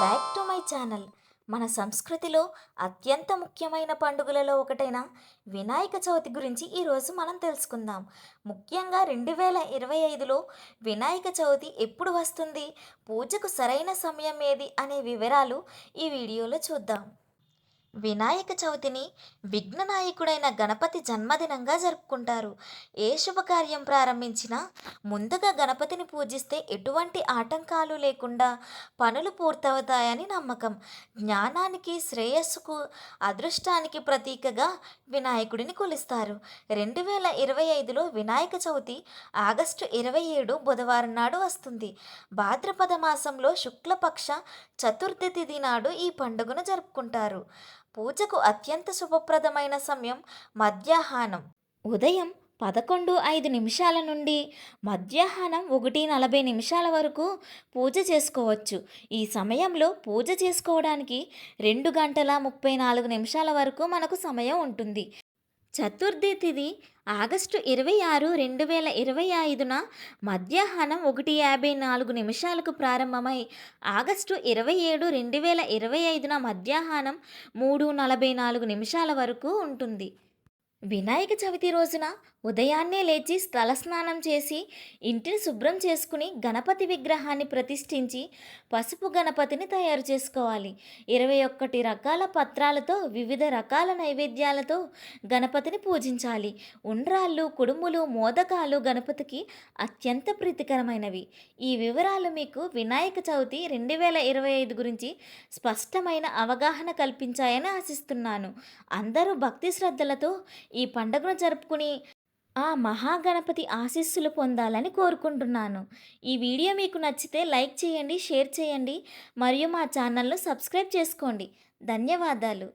Back to my channel మన సంస్కృతిలో అత్యంత ముఖ్యమైన పండుగలలో ఒకటైన వినాయక చవితి గురించి ఈరోజు మనం తెలుసుకుందాం. ముఖ్యంగా రెండు వేల ఇరవై ఐదులో వినాయక చవితి ఎప్పుడు వస్తుంది? పూజకు సరైన సమయం ఏది? అనే వివరాలు ఈ వీడియోలో చూద్దాం. వినాయక చవితిని విఘ్ననాయకుడైన గణపతి జన్మదినంగా జరుపుకుంటారు. ఏ శుభకార్యం ప్రారంభించినా ముందుగా గణపతిని పూజిస్తే ఎటువంటి ఆటంకాలు లేకుండా పనులు పూర్తవుతాయని నమ్మకం. జ్ఞానానికి శ్రేయస్సుకు అదృష్టానికి ప్రతీకగా వినాయకుడిని కొలుస్తారు. రెండు వేల ఇరవై ఐదులో వినాయక చవితి ఆగస్టు ఇరవై ఏడు బుధవారం నాడు వస్తుంది. భాద్రపద మాసంలో శుక్లపక్ష చతుర్థి తిథి నాడు ఈ పండుగను జరుపుకుంటారు. పూజకు అత్యంత శుభప్రదమైన సమయం మధ్యాహ్నం. ఉదయం పదకొండు ఐదు నిమిషాల నుండి మధ్యాహ్నం ఒకటి నలభై నిమిషాల వరకు పూజ చేసుకోవచ్చు. ఈ సమయంలో పూజ చేసుకోవడానికి రెండు గంటల ముప్పై నాలుగు నిమిషాల వరకు మనకు సమయం ఉంటుంది. చతుర్థి తిథి ఆగస్టు ఇరవై ఆరు రెండు వేల ఇరవై ఐదున మధ్యాహ్నం ఒకటి యాభై నాలుగు నిమిషాలకు ప్రారంభమై ఆగస్టు ఇరవై ఏడు రెండు వేల ఇరవై ఐదున మధ్యాహ్నం మూడు నలభై నాలుగు నిమిషాల వరకు ఉంటుంది. వినాయక చవితి రోజున ఉదయాన్నే లేచి తలస్నానం చేసి ఇంటిని శుభ్రం చేసుకుని గణపతి విగ్రహాన్ని ప్రతిష్ఠించి పసుపు గణపతిని తయారు చేసుకోవాలి. ఇరవై ఒక్కటి రకాల పత్రాలతో వివిధ రకాల నైవేద్యాలతో గణపతిని పూజించాలి. ఉండ్రాళ్ళు కుడుములు మోదకాలు గణపతికి అత్యంత ప్రీతికరమైనవి. ఈ వివరాలు మీకు వినాయక చవితి రెండు వేల ఇరవై ఐదు గురించి స్పష్టమైన అవగాహన కల్పించాయని ఆశిస్తున్నాను. అందరూ భక్తి శ్రద్ధలతో ఈ పండుగను జరుపుకుని ఆ మహాగణపతి ఆశీస్సులు పొందాలని కోరుకుంటున్నాను. ఈ వీడియో మీకు నచ్చితే లైక్ చేయండి షేర్ చేయండి మరియు మా ఛానల్ను సబ్స్క్రైబ్ చేసుకోండి. ధన్యవాదాలు.